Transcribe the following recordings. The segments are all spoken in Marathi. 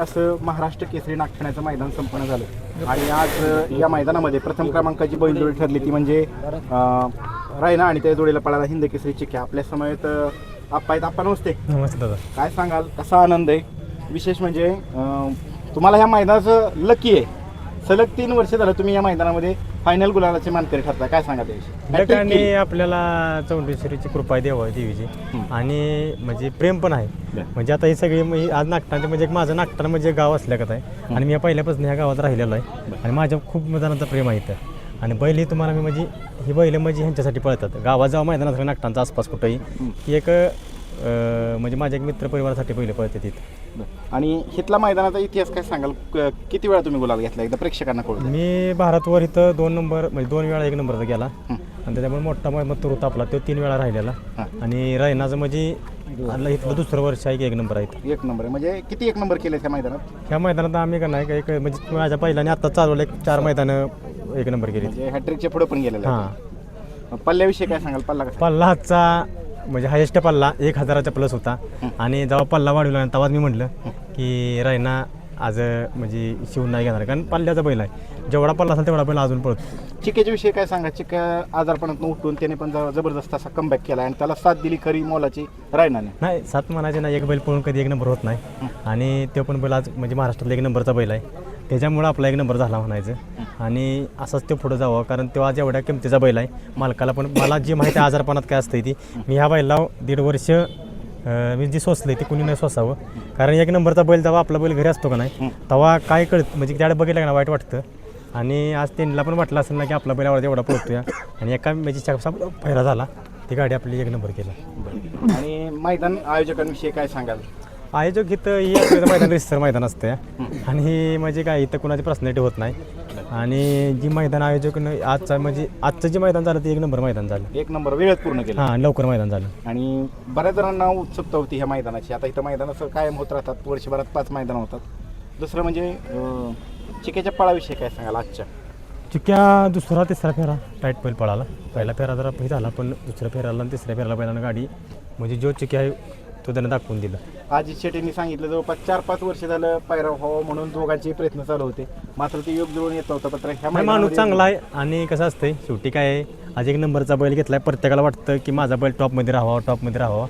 असं महाराष्ट्र केसरी नागठाण्याचं मैदान संपन्न झालं. आणि आज या मैदानामध्ये प्रथम क्रमांकाची बैलजोडी ठरली ती म्हणजे रायना आणि त्या जोडीला पळाला हिंद केसरी चिक्या. आपल्या समयेत आप्पा आहेत. आप्पा नमस्ते. नमस्ते दादा. काय सांगाल? कसा आनंद आहे? विशेष म्हणजे तुम्हाला ह्या मैदानाचं लकी आहे. सलग तीन वर्ष झालं तुम्ही या मैदानामध्ये फायनल गुलालाचे मानकरी ठरता काय सांगा त्याविषयी आणि. आपल्याला चौंडेश्वरीची कृपा आहे देवा देवीची आणि म्हणजे प्रेम पण आहे. म्हणजे आता ही सगळी आज नागटांचे म्हणजे एक माझं नागटाण म्हणजे गाव असल्यागत आहे. आणि मी पहिल्यापासून ह्या गावात राहिलेलो आहे. आणि माझ्या खूप जणांचा प्रेम आहे इथं. आणि बैल ही तुम्हाला मी म्हणजे ही बैल म्हणजे ह्यांच्यासाठी पळतात. गावात जेव्हा मैदान असलं नागटांचा आसपास कुठंही की एक अं, म्हणजे माझ्या एक मित्रपरिवारासाठी पहिले पळते तिथं. बरं. आणि हिथला मैदानाचा इतिहास काय सांगाल? क- किती वेळा तुम्ही गुलाल घेतला? एकदा प्रेक्षकांना कळू द्या. मी भारतवर इथं दोन नंबर म्हणजे दोन वेळा एक नंबरचा गेला. आणि त्याच्यामुळे मोठा मग तुरू तापला. तो तीन वेळा राहिलेला. आणि रायनाचं म्हणजे आपलं इथलं दुसरं वर्ष आहे की एक नंबर आहे इथं. एक नंबर आहे. म्हणजे किती एक नंबर केले त्या मैदानात? ह्या मैदानात आम्ही का नाही का एक म्हणजे माझ्या पहिल्याने आता चालवलं एक चार मैदानं एक नंबर केली म्हणजे हॅट्रिकच्या पुढे पण गेलेले हां. पल्ल्याविषयी काय सांगाल? पल्ला कसा? पल्ला हातचा म्हणजे हायेस्ट पल्ला एक हजाराचा प्लस होता. आणि जेव्हा पल्ला वाढवला तेव्हाच मी म्हटलं की रायना आज म्हणजे शिवून नाही घेणार. कारण पल्ल्याचा बैल आहे. जेवढा पल्ला असेल तेवढा बैल अजून पळतो. चिकेच्या विषयी काय सांगा? चिका आजारपणात उठून त्याने पण जबरदस्त असा कमबॅक केला आणि त्याला साथ दिली खरी मोलाची रायनाने नाही सात म्हणायचे ना एक बैल पळून कधी एक नंबर होत नाही. आणि तो पण बैल आज म्हणजे महाराष्ट्रातला एक नंबरचा बैल आहे. त्याच्यामुळं आपला एक नंबर झाला म्हणायचं. आणि असंच ते पुढं जावं कारण तो आज एवढ्या किमतीचा बैल आहे. मालकाला पण मला जी माहिती आहे आजारपणात काय असते ती मी ह्या बैला दीड वर्ष मी जी सोसले ते कुणी नाही सोसावं. कारण एक नंबरचा बैल जेव्हा आपला बैल घरी असतो का नाही तेव्हा काय कळत म्हणजे त्याकडे बघितलं का ना वाईट वाटतं. आणि आज त्यांना पण वाटलं असेल ना की आपला बैल एवढा एवढा पळतोय. आणि एका म्हणजे फैरा झाला ती गाडी आपली एक नंबर केला. आणि मैदान आयोजकांविषयी काय सांगाल? आयोजक इथं ही आपलं मैदान रिसर मैदान असते. आणि ही म्हणजे काय इथं कुणाची पर्सनॅलिटी होत नाही. आणि जी मैदान आयोजक आजचा म्हणजे आजचं जे मैदान झालं ते एक नंबर मैदान झालं. एक नंबर वेळेत पूर्ण केला. हां लवकर मैदान झालं. आणि बऱ्याच जणांना उत्सुकता होती ह्या मैदानाची. आता इथं मैदान असं कायम होत राहतात. वर्षभरात पाच मैदान होतात. दुसरं म्हणजे अं, चिकेच्या पळाविषयी काय सांगाल आजच्या? चुक्या दुसरा तिसरा फेरा. टाईट बैल पळाला. पहिला फेरा जरा झाला पण दुसऱ्या फेराला आणि तिसऱ्या फेराला बैलानं गाडी. म्हणजे जो चिक्या तो त्यानं दाखवून दिला. अजित शेट्टींनी सांगितलं जवळपास चार पाच वर्ष झालं पायरा व्हावं म्हणून दोघांचे प्रयत्न चालू होते. मात्र ते योग जुळून येत नव्हतं पत्र ह्या नाही माणूस मैदानामध्ये- चांगला आहे आणि कसं असतंय शेवटी काय आहे आज एक नंबरचा बैल घेतलाय प्रत्येकाला वाटतं की माझा बैल टॉपमध्ये राहावा टॉपमध्ये राहावा.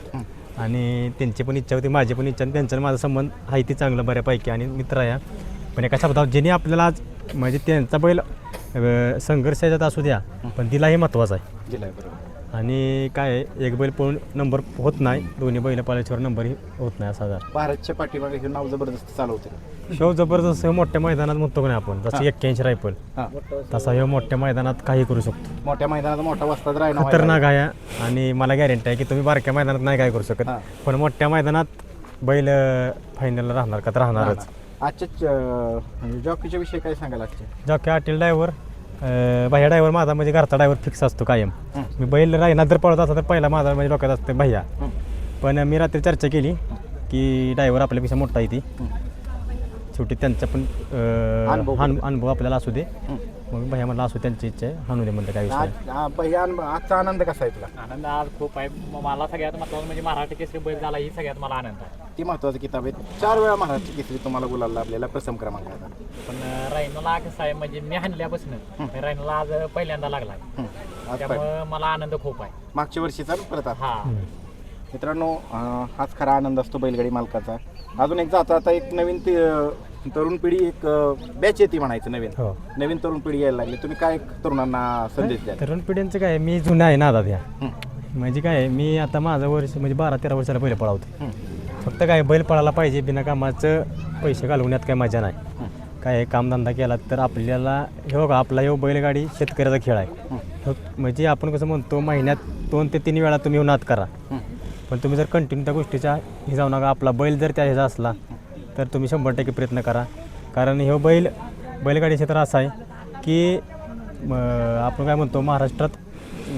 आणि त्यांची पण इच्छा होती माझी पण इच्छा आणि त्यांचा आणि माझा संबंध आहे ती चांगलं बऱ्यापैकी आणि मित्र आहे पण एका शब्दात ज्यांनी आपल्याला आज म्हणजे त्यांचा बैल अं, संघर्ष असू द्या पण तिला हे महत्त्वाचं आहे. दिलाय बरोबर. आणि काय आहे, एक बैल पळून नंबर होत नाही. दोन्ही बैल पाल्याच्यावर नंबरही होत नाही असा हजार भारतच्या पाठीमागे हे नाव जबरदस्त चालवते. शो जबरदस्त मोठ्या मैदानात म्हणतो का नाही आपण. जसं एक्क्याऐंशी रायफल. हां. तसा हे मोठ्या मैदानात काही करू शकतो. मोठ्या मैदानात मोठा वस्ताद राहिना खतरनाक आहे आणि मला गॅरंटी आहे की तुम्ही बारक्या मैदानात नाही काय करू शकत. हां. पण मोठ्या मैदानात बैल फायनलला राहणार का? तर राहणारच. आजच्या जॉकीच्या विषयी काय सांगाल आजच्या? जॉकी हॉटेल ड्रायव्हर भैया ड्रायव्हर माझा म्हणजे घरचा ड्रायव्हर फिक्स असतो कायम. मी बैल राहणार जर पळत असता तर पहिला माझा म्हणजे डोक्यात असतं भैया हं. पण मी रात्री चर्चा केली की ड्रायव्हर आपल्यापेक्षा मोठा आहे ती. शेवटी त्यांचा पण अनुभव. अनु- अनुभव आपल्याला असू दे. मग भैया म्हणलं असू त्यांची इच्छा आहे हाणू दे म्हणलं काय विषय आजचा आनंद कसा आहे तुला आनंद आज खूप आहे म- मला सगळ्यात महत्वाचं म्हणजे मराठी केसरी बैल झाला ही सगळ्यात मला आनंद आहे ती महत्वाची किताब आहे. चार वेळा महाराष्ट्र केसरी तुम्हाला गुलाल लाभलेला प्रथम क्रमांकाचा पण रायनला कसं आहे म्हणजे मी हाणल्यापासून रायनला आज पहिल्यांदा लागला. आज पाहिलं. त्यामुळं मला आनंद खूप आहे. मागच्या वर्षीचा परत आता. हा. मित्रांनो अं, हाच खरा आनंद असतो बैलगाडी मालकाचा. अजून एक जाता आता एक नवीन ती, अं, तरुण पिढी एक बॅच येते म्हणायचं नवीन. हो. नवीन तरुण पिढी यायला लागली. तुम्ही काय तरुणांना संदेश द्याल? तरुण पिढ्यांचं काय आहे, मी जुनं आहे ना आता त्या. हं. म्हणजे काय आहे, मी आता माझं वर्ष म्हणजे बारा तेरा वर्षाला बैल पळावतो. हं. फक्त काय बैल पळायला पाहिजे बिना कामाचं पैसे घालवण्यात काय मजा नाही. काय कामधंदा केला तर आपल्याला हे बघा आपला हे बैलगाडी शेतकऱ्याचा खेळ आहे. फक्त म्हणजे आपण कसं म्हणतो महिन्यात दोन ते तीन वेळा तुम्ही नाद करा. पण तुम्ही जर कंटिन्यू त्या गोष्टीचा हे जाऊ नका आपला बैल जर त्या ह्याचा असला तर तुम्ही शंभर टक्के प्रयत्न करा. कारण हे बैल बैलगाडी क्षेत्र असं आहे की म, आपण काय म्हणतो महाराष्ट्रात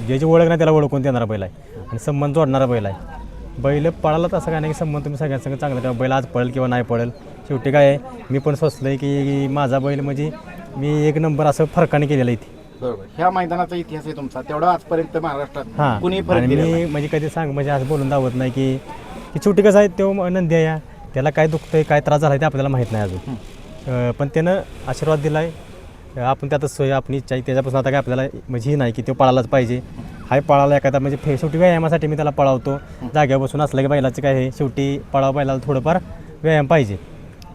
ज्याची ओळख नाही त्याला ओळखून देणारा बैल आहे. आणि संबंध जोडणारा बैल आहे. बैल पळाला तसं काय नाही संबंध तुम्ही सगळ्यांसंग चांगला ठेवा बैल आज पळेल किंवा नाही पळेल शेवटी काय आहे मी पण सोचलं आहे की माझा बैल म्हणजे मी एक नंबर असं फरकाने केलेला आहे इथे. बरोबर. ह्या मैदानाचा इतिहास आहे तुमचा. तेवढा आजपर्यंत महाराष्ट्रात हां. कुणी फरक आणि दिलेला मी नाही. म्हणजे कधी सांग म्हणजे असं बोलून दावत नाही की की शेवटी कसं आहे तो नंदी आहे. त्याला काय दुखतंय काय त्रास झाला ते आपल्याला माहीत नाही अजून. अं, पण त्यानं आशीर्वाद दिला आहे आपण त्यातच सोय आपली इच्छा आहे. त्याच्यापासून आता काय आपल्याला म्हणजे ही नाही की तो पळालाच पाहिजे. हाय पळाला एखादा म्हणजे फे शेवटी व्यायामासाठी मी त्याला पळावतो. जाग्यावर बसून असलं की बैलाचं काय आहे शेवटी पळाव बैलाला थोडंफार व्यायाम पाहिजे.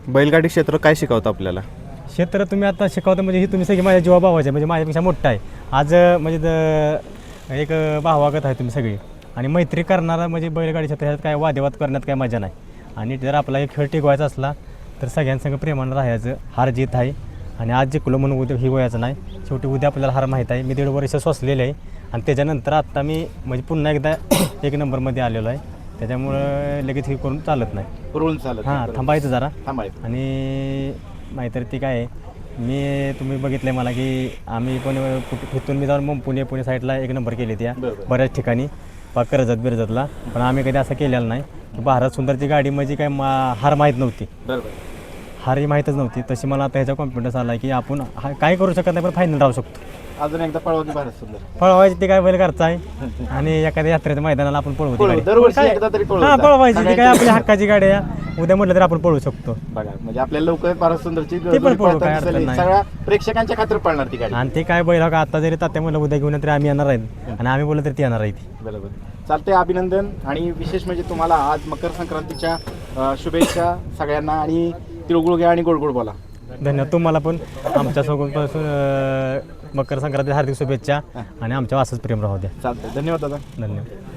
बैलगाडी क्षेत्र काय शिकवतं आपल्याला? क्षेत्र तुम्ही आता शिकवता म्हणजे ही तुम्ही सगळी माझ्या जीवा भावाचे म्हणजे माझ्यापेक्षा मोठा आहे. आज म्हणजे द- एक भावागत आहे तुम्ही सगळी. आणि मैत्री करणारा म्हणजे बैलगाडी क्षेत्र ह्यात काय वादेवाद करण्यात काय मजा नाही. आणि जर आपला एक खेळ टिकवायचा असला तर सगळ्यांसंग प्रेमानं राहायचं हार जीत आहे. आणि आज जिंकलो म्हणून उद्या ही वयाचं नाही. शेवटी उद्या आपल्याला हार माहीत आहे. मी दीड वर्ष सोसलेले आहे. आणि त्याच्यानंतर आत्ता मी म्हणजे पुन्हा एकदा एक नंबरमध्ये आलेलो आहे. त्याच्यामुळं लगेच हे करून चालत नाही. रूल चालत हां थांबायचं जरा. थांबायचं. आणि नाहीतर ती काय आहे, मी तुम्ही बघितलं मला की आम्ही पण कुठे इथून मी जाऊन मग पुणे पुणे साईडला एक नंबर केली त्या बरोबर. बऱ्याच ठिकाणी. पा कर्जत बिरजतला. पण आम्ही कधी असं केलेलं नाही की भारत सुंदरची गाडी म्हणजे काय मा हार माहीत नव्हती. बरोबर. हारही माहीतच नव्हती. तशी मला आता ह्याचा कॉन्फिडन्स आला की आपण हा काय करू शकत नाही पण फायनल राहू शकतो. अजून एकदा पळवा की भारत सुंदर. पळवायची ते काय बैल करता आहे आणि एखाद्या यात्रेच्या मैदानाला आपण पळवू ती पळवू. गाडी. दरवर्षी काय- एकदा तरी पळवू हां. पळवायची ती काय? आपल्या हक्काची गाडी आहे. उद्या म्हटलं तर आपण पळवू शकतो. बघा म्हणजे आपल्याला लवकर भारत सुंदरची पण जोडी पळवू, पळताना काय अडचण दिसली. नाही. सगळ्या प्रेक्षकांच्या खातर पळणार ती गाडी. आणि ते काय बैल हो का? आता जरी तात्या म्हणलं उद्या घेऊन तरी आम्ही येणार आहेत. आणि आम्ही बोललो तरी ती येणार आहे ती. बरोबर. चालते अभिनंदन. आणि विशेष म्हणजे तुम्हाला आज मकर संक्रांतीच्या अं, शुभेच्छा सगळ्यांना. आणि तिळगुळ घ्या आणि गोड गोड बोला. धन्यवाद. तुम्हाला पण आमच्या सोबतपासून मकर संक्रांती हार्दिक शुभेच्छा आणि आमच्या असंच प्रेम राहू द्या. चालतंय. धन्यवाद दादा. धन्यवाद.